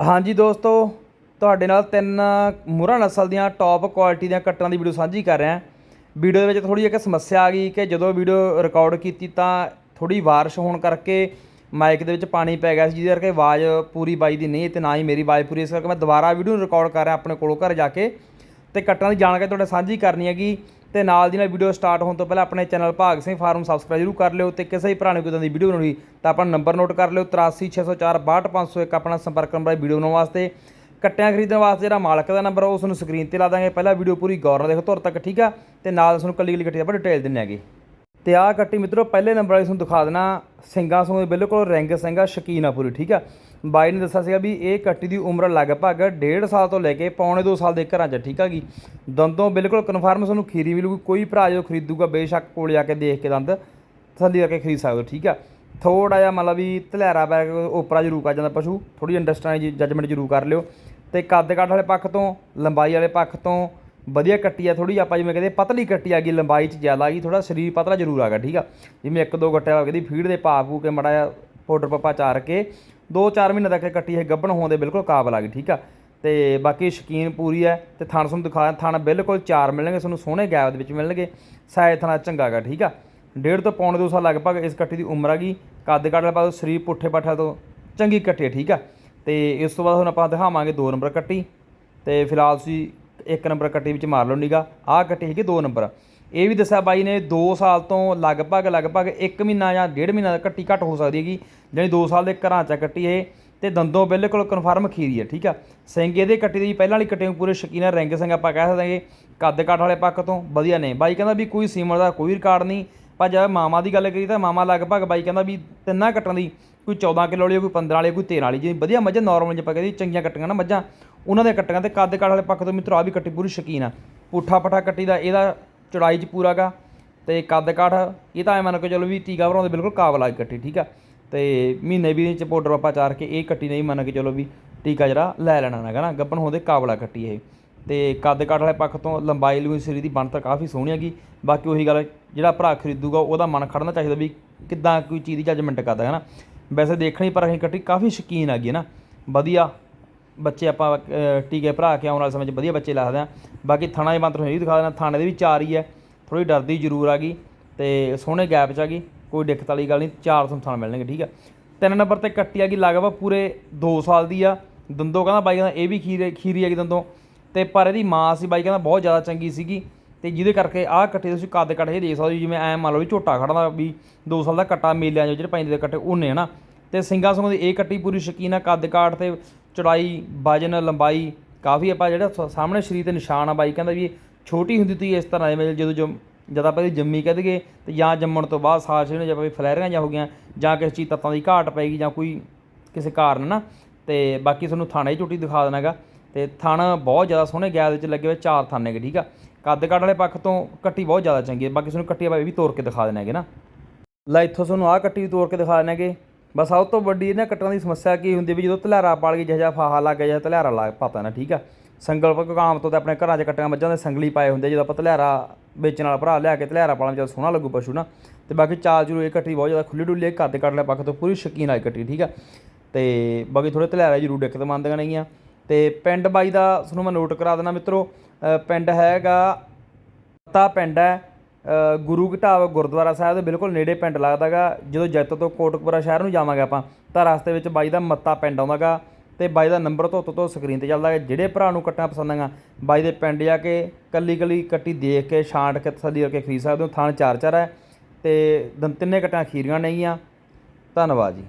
ਹਾਂਜੀ ਦੋਸਤੋ, ਤੁਹਾਡੇ ਨਾਲ ਤਿੰਨ ਮੁਰਾ ਨਸਲ ਦੀਆਂ ਟੌਪ ਕੁਆਲਿਟੀ ਦੀਆਂ ਕੱਟਾਂ ਦੀ ਵੀਡੀਓ ਸਾਂਝੀ ਕਰ ਰਿਹਾ ਵੀਡੀਓ ਦੇ ਵਿੱਚ ਥੋੜੀ ਇੱਕ ਸਮੱਸਿਆ ਆ ਗਈ ਕਿ ਜਦੋਂ ਵੀਡੀਓ ਰਿਕਾਰਡ ਕੀਤੀ ਤਾਂ ਥੋੜੀ ਬਾਰਿਸ਼ ਹੋਣ ਕਰਕੇ ਮਾਈਕ ਦੇ ਵਿੱਚ ਪਾਣੀ ਪੈ ਗਿਆ ਸੀ, ਜਿਹਦੇ ਕਰਕੇ ਆਵਾਜ਼ ਪੂਰੀ ਬਾਈ ਦੀ ਨਹੀਂ ਤੇ ਨਾ ਹੀ ਮੇਰੀ ਆਵਾਜ਼ ਪੂਰੀ, ਇਸ ਕਰਕੇ ਮੈਂ ਦੁਬਾਰਾ ਵੀਡੀਓ ਨੂੰ ਰਿਕਾਰਡ ਕਰ ਰਿਹਾ ਆਪਣੇ ਕੋਲੋਂ ਘਰ ਜਾ ਕੇ। ਤੇ ਕੱਟਾਂ ਦੀ ਜਾਣਕਾਰੀ ਤੁਹਾਡੇ ਸਾਂਝੀ ਕਰਨੀ ਹੈਗੀ। ਤੇ ਨਾਲ ਦੀ ਨਾਲ ਵੀਡੀਓ ਸਟਾਰਟ ਹੋਣ ਤੋਂ ਪਹਿਲਾਂ ਆਪਣੇ ਚੈਨਲ ਭਾਗ ਸਿੰਘ ਫਾਰਮ ਸਬਸਕ੍ਰਾਈਬ ਜ਼ਰੂਰ ਕਰ ਲਿਓ ਤੇ ਕਿਸੇ ਵੀ ਭਰਾ ਨੇ ਕੋਈ ਦੀ ਵੀਡੀਓ ਬਣਾਉਣੀ ਤਾਂ ਆਪਣਾ ਨੰਬਰ ਨੋਟ ਕਰ ਲਿਓ 8360462501 ਆਪਣਾ ਸੰਪਰਕ ਨੰਬਰ ਹੈ ਵੀਡੀਓ ਬਣਾਉਣ ਵਾਸਤੇ। ਕੱਟਿਆਂ ਖਰੀਦਣ ਵਾਸਤੇ ਜਿਹੜਾ ਮਾਲਕ ਦਾ ਨੰਬਰ ਉਸ ਨੂੰ ਸਕਰੀਨ ਤੇ ਲਾ ਦਾਂਗੇ। ਪਹਿਲਾਂ ਵੀਡੀਓ ਪੂਰੀ ਗੌਰ ਨਾਲ ਦੇਖੋ, ਤੁਰ ਤੱਕ ਠੀਕ ਆ ਤੇ ਨਾਲ ਤੁਹਾਨੂੰ ਕੱਲੀ ਕੱਲੀ ਕੱਟੀ ਆਪਾਂ ਡਿਟੇਲ ਦਿੰਨੇ ਹੈਗੇ। ਤੇ ਆਹ ਕੱਟੀ ਮਿੱਤਰੋ, ਪਹਿਲੇ ਨੰਬਰ ਵਾਲੀ ਤੁਹਾਨੂੰ ਦਿਖਾ ਦੇਣਾ। ਸਿੰਘਾਂ ਸੋਂ ਬਿਲਕੁਲ ਰਿੰਗ ਸਿੰਘਾ ਸ਼ਕੀਨ ਆ ਪੂਰੀ, ਠੀਕ ਆ? ਬਾਈ ਨੇ ਦੱਸਿਆ ਸੀਗਾ ਵੀ ਇਹ ਕੱਟੀ ਦੀ ਉਮਰ ਲਗਭਗ 1.5 ਸਾਲ ਤੋਂ ਲੈ ਕੇ ਪੌਣੇ 2 ਸਾਲ ਦੇ ਘਰਾਂ 'ਚ, ਠੀਕ ਆ ਗੀ ਦੰਦੋਂ ਬਿਲਕੁਲ ਕਨਫਰਮ ਤੁਹਾਨੂੰ ਖੀਰੀ ਮਿਲੂਗੀ, ਕੋਈ ਭਰਾ ਜੋ ਖਰੀਦੂਗਾ, ਬੇਸ਼ੱਕ ਕੋਲੇ ਆ ਕੇ ਦੇਖ ਕੇ ਦੰਦ ਥੱਲੇ ਆ ਕੇ ਖਰੀਦ ਸਕਦੇ ਹੋ ਠੀਕ ਆ? ਥੋੜਾ ਜਿਹਾ ਮਤਲਬ ਵੀ ਧਲੈਰਾ ਪੈ ਕੇ ਉਪਰਾ ਜ਼ਰੂਰ ਕਰ ਜਾਂਦਾ ਪਸ਼ੂ ਥੋੜੀ ਅੰਡਰਸਟੈਂਡ ਜਜਮੈਂਟ ਜ਼ਰੂਰ ਕਰ ਲਿਓ। ਤੇ ਕੱਦ ਕਾਠ ਵਾਲੇ ਪੱਖ ਤੋਂ, ਲੰਬਾਈ ਵਾਲੇ ਪੱਖ ਤੋਂ ਵਧੀਆ ਕੱਟੀ ਆ ਥੋੜੀ ਆਪਾਂ ਜਿਵੇਂ ਕਹਿੰਦੇ ਪਤਲੀ ਕੱਟੀ ਆ ਗਈ ਲੰਬਾਈ 'ਚ ਜ਼ਿਆਦਾ ਆ ਗਈ ਥੋੜਾ ਸਰੀਰ ਪਤਲਾ ਜ਼ਰੂਰ ਆ ਗਿਆ, ਠੀਕ ਆ। ਜਿਵੇਂ ਇੱਕ ਦੋ ਗੱਟਿਆ ਕਹਿੰਦੀ ਫੀਡ ਦੇ ਪਾ ਪੂ ਕੇ ਮੜਾ ਜਿਹਾ ਪਾਊਡਰ ਪੱਪਾ ਚਾਰ ਕੇ 2-4 ਮਹੀਨੇ ਤੱਕ ਕੱਟੀ ਇਹ ਗੱਭਣ ਹੋਣ ਦੇ ਬਿਲਕੁਲ ਕਾਬਲ ਆ ਗਈ, ਠੀਕ ਆ। ਤੇ ਬਾਕੀ ਸ਼ਕੀਨ ਪੂਰੀ ਹੈ ਤੇ ਥਣ ਤੁਹਾਨੂੰ ਦਿਖਾਇਆ ਥਣ ਬਿਲਕੁਲ ਚਾਰ ਮਿਲਣਗੇ, ਤੁਹਾਨੂੰ ਸੋਹਣੇ ਗੈਪ ਦੇ ਵਿੱਚ ਮਿਲਣਗੇ ਸਾਇਦ ਥਣਾ ਚੰਗਾ ਗਾ, ਠੀਕ ਆ। ਡੇਢ ਤੋਂ ਪੌਣੇ ਦੋ ਸਾਲ ਲਗਭਗ ਇਸ ਕੱਟੀ ਦੀ ਉਮਰ ਆ ਗਈ, ਕੱਦ ਕੱਢ ਵਾਲੇ ਪਾਸੋਂ ਸਰੀਰ ਪੁੱਠੇ ਪੱਠਾ ਤੋਂ ਚੰਗੀ ਕੱਟੀ ਠੀਕ ਆ। ਤੇ ਇਸ ਤੋਂ ਬਾਅਦ ਹੁਣ ਆਪਾਂ ਦਿਖਾਵਾਂਗੇ ਦੋ ਨੰਬਰ ਕੱਟੀ, ਤੇ ਫਿਲਹਾਲ ਤੁਸੀਂ ਇੱਕ ਨੰਬਰ ਕੱਟੀ ਵਿੱਚ ਮਾਰ ਲਓ ਨਿਗਾ, ਆਹ ਕੱਟੀ ਹੈਗੀ ਦੋ ਨੰਬਰ। ਇਹ ਵੀ ਦੱਸਿਆ ਬਾਈ ਨੇ 2 ਸਾਲ ਤੋਂ ਲਗਭਗ ਲਗਭਗ 1 ਮਹੀਨਾ ਜਾਂ ਡੇਢ ਮਹੀਨਾ ਕੱਟੀ ਘੱਟ ਹੋ ਸਕਦੀ ਹੈਗੀ, ਜਾਣੀ 2 ਸਾਲ ਦੇ ਘਰਾਂ 'ਚ ਕੱਟੀ ਇਹ, ਤੇ ਦੰਦੋਂ ਬਿਲਕੁਲ ਕਨਫਰਮ ਖੀਰੀ ਹੈ, ਠੀਕ ਆ? ਸਿੰਘ ਇਹਦੇ ਕੱਟੀ ਦੀ ਪਹਿਲਾਂ ਵਾਲੀ ਕੱਟੇ ਨੂੰ ਪੂਰੇ ਸ਼ਕੀਨਾ ਰੈਂਕ ਸਿੰਘ ਆਪਾਂ ਕਹਿ ਸਕਦੇ ਕੱਦ ਕਾਠ ਵਾਲੇ ਪੱਖ ਤੋਂ ਵਧੀਆ ਨੇ। ਬਾਈ ਕਹਿੰਦਾ ਵੀ ਕੋਈ ਸੀਮਰ ਦਾ ਕੋਈ ਰਿਕਾਰਡ ਨਹੀਂ, ਪਰ ਜਦ ਮਾਮਾ ਦੀ ਗੱਲ ਕਰੀ ਤਾਂ ਮਾਮਾ ਲਗਭਗ ਬਾਈ ਕਹਿੰਦਾ ਵੀ ਤਿੰਨਾਂ ਕੱਟਣ ਦੀ ਕੋਈ 14 ਕਿਲੋ ਵਾਲੀ, ਕੋਈ 15 ਵਾਲੀ, ਕੋਈ 13 ਵਾਲੀ ਜੀ ਵਧੀਆ ਮੱਝਾਂ ਨਾਰਮਲ ਜੇ ਆਪਾਂ ਕਹਿੰਦੇ ਚੰਗੀਆਂ ਕੱਟੀਆਂ ਨਾ ਮੱਝਾਂ ਉਹਨਾਂ ਦੇ ਕੱਟੀਆਂ ਤੇ ਕੱਦ ਕਾਠ ਵਾਲੇ ਪੱਖ ਤੋਂ ਮਿੱਤਰੋ ਆ ਵੀ ਕੱਟੀ ਪੂਰੀ ਸ਼ਕੀਨ ਆ। ਪੁੱਠਾ ਪੱਠਾ ਕੱਟੀ ਦਾ, ਇਹਦਾ ਚੌੜਾਈ 'ਚ ਪੂਰਾ ਗਾ। ਤੇ ਕੱਦ ਕਾਠ ਇਹ ਤਾਂ ਐ ਮੰਨ ਕੇ ਚਲੋ ਵੀ ਟੀਕਾ ਭਰਾਉਂਦੇ ਬਿਲਕੁਲ ਕਾਬਲਾ ਆ ਕੱਟੀ, ਠੀਕ ਆ? ਤੇ ਮਹੀਨੇ ਵੀ ਚ ਪਾਊਡਰ ਆਪਾਂ ਚਾਰ ਕੇ, ਇਹ ਕੱਟੀ ਨਹੀਂ ਮੰਨ ਕੇ ਚਲੋ ਵੀ ਟੀਕਾ ਜਿਹੜਾ ਲੈ ਲੈਣਾ ਹੈਗਾ ਨਾ, ਗੱਪਣ ਹੋਦੇ ਕਾਬਲਾ ਕੱਟੀ ਇਹ। ਤੇ ਕੱਦ ਕਾਠ ਵਾਲੇ ਪੱਖ ਤੋਂ ਲੰਬਾਈ ਲੂਈ ਸਰੀਰ ਦੀ ਬਣਤਰ ਕਾਫੀ ਸੋਹਣੀ ਹੈਗੀ। ਬਾਕੀ ਉਹੀ ਗੱਲ, ਜਿਹੜਾ ਭਰਾ ਖਰੀਦੂਗਾ, ਉਹਦਾ ਮਨ ਖੜਨਾ ਚਾਹੀਦਾ ਵੀ ਕਿੱਦਾਂ ਕੋਈ ਚੀਜ਼ ਦੀ ਜੱਜਮੈਂਟ ਕਰਦਾ ਹੈ ਨਾ ਵੈਸੇ ਦੇਖਣੀ ਪਰ ਅਸੀਂ ਕੱਟੀ ਕਾਫੀ ਸ਼ਕੀਨ ਹੈਗੀ ਹੈ ਨਾ। ਵਧੀਆ। ਬੱਚੇ ਆਪਾਂ ਟੀਕੇ ਭਰਾ ਕੇ ਆਉਣ ਵਾਲੇ ਸਮੇਂ 'ਚ ਵਧੀਆ ਬੱਚੇ ਲਾਦੇ ਆ। ਬਾਕੀ ਥਾਣਾ ਦੇ ਮੰਤਰ ਨਹੀਂ ਦਿਖਾ ਦੇਣਾ ਥਾਣੇ ਦੇ ਵੀ ਚਾਰ ਹੀ ਹੈ ਥੋੜੀ ਡਰਦੀ ਜ਼ਰੂਰ ਆ ਗਈ ਤੇ ਸੋਹਣੇ ਗੈਪ 'ਚ ਆ ਗਈ, ਕੋਈ ਦਿੱਕਤ ਵਾਲੀ ਗੱਲ ਨਹੀਂ, ਚਾਰ ਤੁਹਾਨੂੰ ਥਾਣ ਮਿਲਣਗੇ, ਠੀਕ ਆ। ਤਿੰਨ ਨੰਬਰ ਤੇ ਕੱਟੀ ਆ ਗਈ ਲਗਭਗ ਪੂਰੇ 2 ਸਾਲ ਦੀ ਆ। ਦੰਦੋਂ ਕਹਿੰਦਾ ਬਾਈ ਕਹਿੰਦਾ ਇਹ ਵੀ ਖੀਰੇ, ਖੀਰੀ ਆ ਗਈ ਦੰਦੋਂ। ਤੇ ਪਰ ਇਹਦੀ ਮਾਂ ਸੀ ਬਾਈ ਕਹਿੰਦਾ ਬਹੁਤ ਜ਼ਿਆਦਾ ਚੰਗੀ ਸੀਗੀ ਤੇ ਜਿਹਦੇ ਕਰਕੇ ਆਹ ਕੱਟੇ ਤੁਸੀਂ ਕੱਦ ਕੱਟ ਇਹ ਦੇਖ ਸਕਦੇ ਹੋ, ਜਿਵੇਂ ਐ ਮੰਨ ਲਓ ਵੀ ਝੋਟਾ ਖੜਦਾ ਵੀ 2 ਸਾਲ ਦਾ ਕੱਟਾ ਮੇਲਿਆਂ 'ਚ ਜਿਹੜੇ ਪੈਂਦੇ ਦੇ ਕੱਟੇ ਉਹਨੇ, ਹਨਾ। ਤੇ ਸਿੰਗਾ ਸੰਗੋਂ ਦੀ ਇਹ ਕੱਟੀ ਪੂਰੀ ਸ਼ਕੀਨ ਆ, ਕੱਦ ਕਾਠ ਤੇ ਚੌੜਾਈ ਵਜਨ ਲੰਬਾਈ, ਕਾਫੀ ਆਪਾਂ ਜਿਹੜਾ ਸ- ਸਾਹਮਣੇ ਸਰੀਰ ਤੇ ਨਿਸ਼ਾਨ ਆ ਬਾਈ, ਕਹਿੰਦਾ ਵੀ ਛੋਟੀ ਹੁੰਦੀ ਤੀ, ਇਸ ਤਰ੍ਹਾਂ ਜਿਵੇਂ ਜਦੋਂ ਜਮ, ਜਦ ਆਪਾਂ ਇਹਦੀ ਜੰਮੀ ਕਹਿ ਦਈਏ, ਤੇ ਜਾਂ ਜੰਮਣ ਤੋਂ ਬਾਅਦ ਸਾਲ ਸਰੀਰ ਨੂੰ ਜਾਂ ਵੀ ਫਲੈਰੀਆਂ ਜਾਂ ਹੋ ਗਈਆਂ, ਜਾਂ ਕਿਸੇ ਚੀਜ਼ ਤੱਤਾਂ ਦੀ ਘਾਟ ਪੈਗੀ ਜਾਂ ਕੋਈ ਕਿਸੇ ਕਾਰਨ ਨਾ, ਤੇ ਬਾਕੀ ਤੁਹਾਨੂੰ ਥਾਣਾ ਹੀ ਝੋਟੀ ਦਿਖਾ ਦੇਣਾਗਾ, ਤੇ ਥਾਣਾ ਬਹੁਤ ਜ਼ਿਆਦਾ ਸੋਹਣੇ ਗੈਲ ਵਿੱਚ ਲੱਗੇ ਹੋਏ, ਚਾਰ ਥਾਨੇ ਹੈਗੇ ਠੀਕ ਆ? ਕੱਦ ਕੱਢ ਵਾਲੇ ਪੱਖ ਤੋਂ ਕੱਟੀ ਬਹੁਤ ਜ਼ਿਆਦਾ ਚੰਗੀ ਹੈ ਬਾਕੀ ਤੁਹਾਨੂੰ ਕੱਟੀ ਆਪਾਂ ਇਹ ਵੀ ਤੋੜ ਕੇ ਦਿਖਾ ਦੇਣਾ ਹੈਗੇ ਨਾ। ਲੈ, ਇੱਥੋਂ ਤੁਹਾਨੂੰ ਆਹ ਕੱਟੀ ਵੀ ਤੋੜ ਕੇ ਦਿਖਾ ਦੇਣਗੇ। ਬਸ ਸਭ ਤੋਂ ਵੱਡੀ ਇਹਨਾਂ ਕੱਟਣ ਦੀ ਸਮੱਸਿਆ ਕੀ ਹੁੰਦੀ ਵੀ ਜਦੋਂ ਧਲਾਰਾ ਪਾਲ ਗਈ ਜਿਹੋ ਜਿਹਾ ਫਾਹਾ ਲੱਗ ਗਿਆ ਜਾਂ ਧਲਾਰਾ ਲੱਗ ਪਤਾ ਨਾ, ਠੀਕ ਆ? ਸੰਗਲ ਕਾਮ ਤੋਂ ਤੇ ਆਪਣੇ ਘਰਾਂ 'ਚ ਕੱਟੀਆਂ ਮੱਝਾਂ ਦੇ ਸੰਗਲੀ ਪਾਏ ਹੁੰਦੇ ਜਦੋਂ ਆਪਾਂ ਧਲਾਰਾ ਵੇਚਣ ਵਾਲਾ ਭਰਾ ਲਿਆ ਕੇ ਧਲਾਰਾ ਪਾਲਣ ਜਦੋਂ ਸੋਹਣਾ ਲੱਗੂ ਪਸ਼ੂ ਨਾ, ਤੇ ਬਾਕੀ ਚਾਲ ਜਰੂ ਇਹ ਕੱਟੀ ਬਹੁਤ ਜ਼ਿਆਦਾ ਖੁੱਲੀ ਡੁੱਲੀ, ਘਰ ਕੱਦ ਕੱਢ ਲਿਆ ਪੱਖ ਤੋਂ ਪੂਰੀ ਸ਼ਕੀਨ ਆਈ ਕੱਟੀ, ਠੀਕ ਆ? ਤੇ ਬਾਕੀ ਥੋੜੇ ਧਲਾਰਾ ਜ਼ਰੂਰ ਦਿੱਕਤ ਮੰਨਦੀਆਂ ਆ ਤੇ ਪਿੰਡ ਬਾਈ ਦਾ ਤੁਹਾਨੂੰ ਮੈਂ ਨੋਟ ਕਰਾ ਦੇਣਾ ਮਿੱਤਰੋ ਪਿੰਡ ਹੈਗਾ, ਪਤਾ ਪਿੰਡ ਹੈ। ਗੁਰੂ ਘਟਾਵ ਗੁਰਦੁਆਰਾ ਸਾਹਿਬ ਦੇ ਬਿਲਕੁਲ ਨੇੜੇ ਪਿੰਡ ਲੱਗਦਾਗਾ। ਜਦੋਂ ਜੈਤੋ ਤੋਂ ਕੋਟਕਪੁਰਾ ਸ਼ਹਿਰ ਨੂੰ ਜਾਵਾਂਗੇ ਆਪਾਂ, ਤਾਂ ਰਸਤੇ ਵਿੱਚ ਬਾਈ ਦਾ ਮੱਤਾ ਪਿੰਡ ਆਉਂਦਾਗਾ ਤੇ ਬਾਈ ਦਾ ਨੰਬਰ ਤੋਂ ਤੋਂ ਸਕਰੀਨ ਤੇ ਚੱਲਦਾ ਹੈ ਜਿਹੜੇ ਭਰਾ ਨੂੰ ਕੱਟਾਂ ਪਸੰਦ ਹੈਗਾ ਬਾਈ ਦੇ ਪਿੰਡ ਜਾ ਕੇ ਕੱਲੀ ਕੱਲੀ ਕੱਟੀ ਦੇਖ ਕੇ, ਛਾਂਟ ਕੇ, ਤਸੱਲੀ ਕਰਕੇ ਖਰੀਦ ਸਕਦੇ ਹੋ। ਥਾਣ ਚਾਰ ਚਾਰ ਹੈ ਤੇ ਦੰ- ਤਿੰਨੇ ਕੱਟਾਂ ਖੀਰੀਆਂ ਨੇਗੀਆਂ ਧੰਨਵਾਦ ਜੀ।